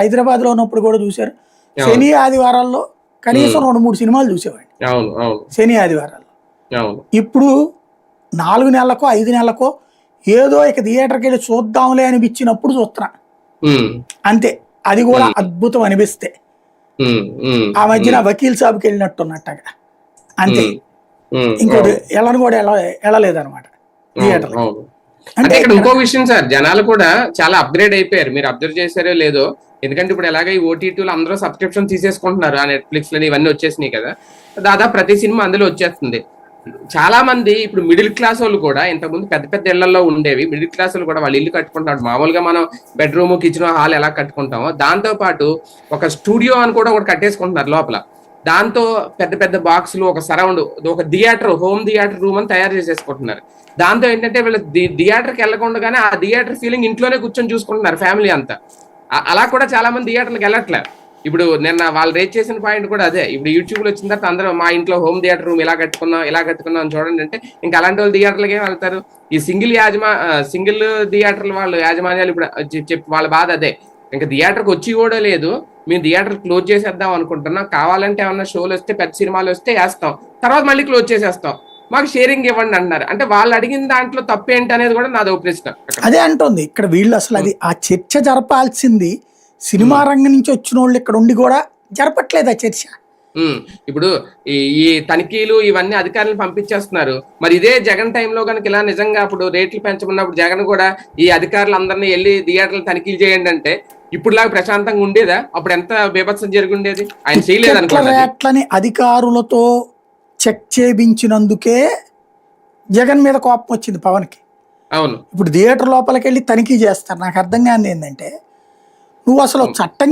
హైదరాబాద్లో ఉన్నప్పుడు కూడా చూశారు. శని ఆదివారాల్లో కనీసం రెండు మూడు సినిమాలు చూసేవాడిని. అవును శని ఆదివారాల్లో. ఇప్పుడు నాలుగు నెలలకో ఐదు నెలలకో ఏదో ఇక థియేటర్కి వెళ్ళి చూద్దాంలే అనిపించినప్పుడు చూస్తున్నా. అంతే. అది కూడా అద్భుతం అనిపిస్తే. ఆ మధ్యన వకీల్ సాబ్కి వెళ్ళినట్టున్నట్టుగా అంతే. ఇంకోటి ఎళ్ళను కూడా ఎల వెళ్ళలేదన్నమాట. థియేటర్ అంటే ఇక్కడ ఇంకో విషయం సార్ జనాలు కూడా చాలా అప్గ్రేడ్ అయిపోయారు. మీరు అబ్జర్వ్ చేశారో లేదో ఎందుకంటే ఇప్పుడు ఎలాగ ఈ ఓటీటీలు అందరూ సబ్స్క్రిప్షన్ తీసేసుకుంటున్నారు. ఆ నెట్ఫ్లిక్స్ లని ఇవన్నీ వచ్చేసినాయి కదా. దాదాపు ప్రతి సినిమా అందులో వచ్చేస్తుంది. చాలా మంది ఇప్పుడు మిడిల్ క్లాస్ వాళ్ళు కూడా ఇంతకుముందు పెద్ద పెద్ద ఇళ్ళలో ఉండేవి మిడిల్ క్లాస్ వాళ్ళు కూడా వాళ్ళు ఇల్లు కట్టుకుంటారు. మామూలుగా మనం బెడ్రూమ్ కిచెన్ హాల్ ఎలా కట్టుకుంటామో దాంతో పాటు ఒక స్టూడియో అని కూడా ఒకటి కట్టేసుకుంటున్నారు లోపల. దాంతో పెద్ద పెద్ద బాక్సులు ఒక సరౌండ్ ఒక థియేటర్ హోమ్ థియేటర్ రూమ్ అని తయారు చేసేసుకుంటున్నారు. దాంతో ఏంటంటే వీళ్ళు థియేటర్కి వెళ్ళకుండానే ఆ థియేటర్ ఫీలింగ్ ఇంట్లోనే కూర్చొని చూసుకుంటున్నారు ఫ్యామిలీ అంతా. అలా కూడా చాలా మంది థియేటర్లకు వెళ్ళట్లేదు. ఇప్పుడు నిన్న వాళ్ళు రేట్ చేసిన పాయింట్ కూడా అదే. ఇప్పుడు యూట్యూబ్లో వచ్చిన తర్వాత అందరూ మా ఇంట్లో హోమ్ థియేటర్ రూమ్ ఇలా కట్టుకున్నాం ఇలా కట్టుకున్నాం అని చూడండి అంటే ఇంకా అలాంటి వాళ్ళు థియేటర్లకి ఏం వెళ్తారు. ఈ సింగిల్ యాజమా సింగిల్ థియేటర్లు వాళ్ళు యాజమాన్యాలు ఇప్పుడు చెప్పి వాళ్ళ బాధ అదే. ఇంకా థియేటర్కి వచ్చి కూడా లేదు. మేము థియేటర్ క్లోజ్ చేసేద్దాం అనుకుంటున్నాం. కావాలంటే ఏమన్నా షోలు వస్తే పెద్ద సినిమాలు వస్తే వేస్తాం. తర్వాత మళ్ళీ క్లోజ్ చేసేస్తాం. మాకు షేరింగ్ ఇవ్వండి అంటున్నారు అంటే వాళ్ళు అడిగిన దాంట్లో తప్పేంటి అనేది కూడా నాది ప్రశ్న. అదే అంటుంది. ఇక్కడ వీళ్ళు అసలు అది ఆ చర్చ జరపాల్సింది సినిమా రంగం నుంచి వచ్చిన వాళ్ళు ఇక్కడ ఉండి కూడా జరపట్లేదు ఆ చర్చ? ఇప్పుడు ఈ తనిఖీలు ఇవన్నీ అధికారులు పంపించేస్తున్నారు. మరి ఇదే జగన్ టైంలో కనుక ఇలా నిజంగా అప్పుడు రేట్లు పెంచమన్నప్పుడు జగన్ కూడా ఈ అధికారులు అందరినీ వెళ్ళి థియేటర్లు తనిఖీలు చేయండి అంటే ఇప్పుడులాగా ప్రశాంతంగా ఉండేదా? అప్పుడు ఎంత బీభత్సం జరిగి ఉండేది ఆయన చేయలేదు రేట్లని అధికారులతో చెక్ చేయించినందుకే జగన్ మీద కోపం వచ్చింది పవన్కి. అవును. ఇప్పుడు థియేటర్ లోపలికి వెళ్ళి తనిఖీ చేస్తారు. నాకు అర్థం కాని ఏంటంటే నువ్వు అసలు చట్టం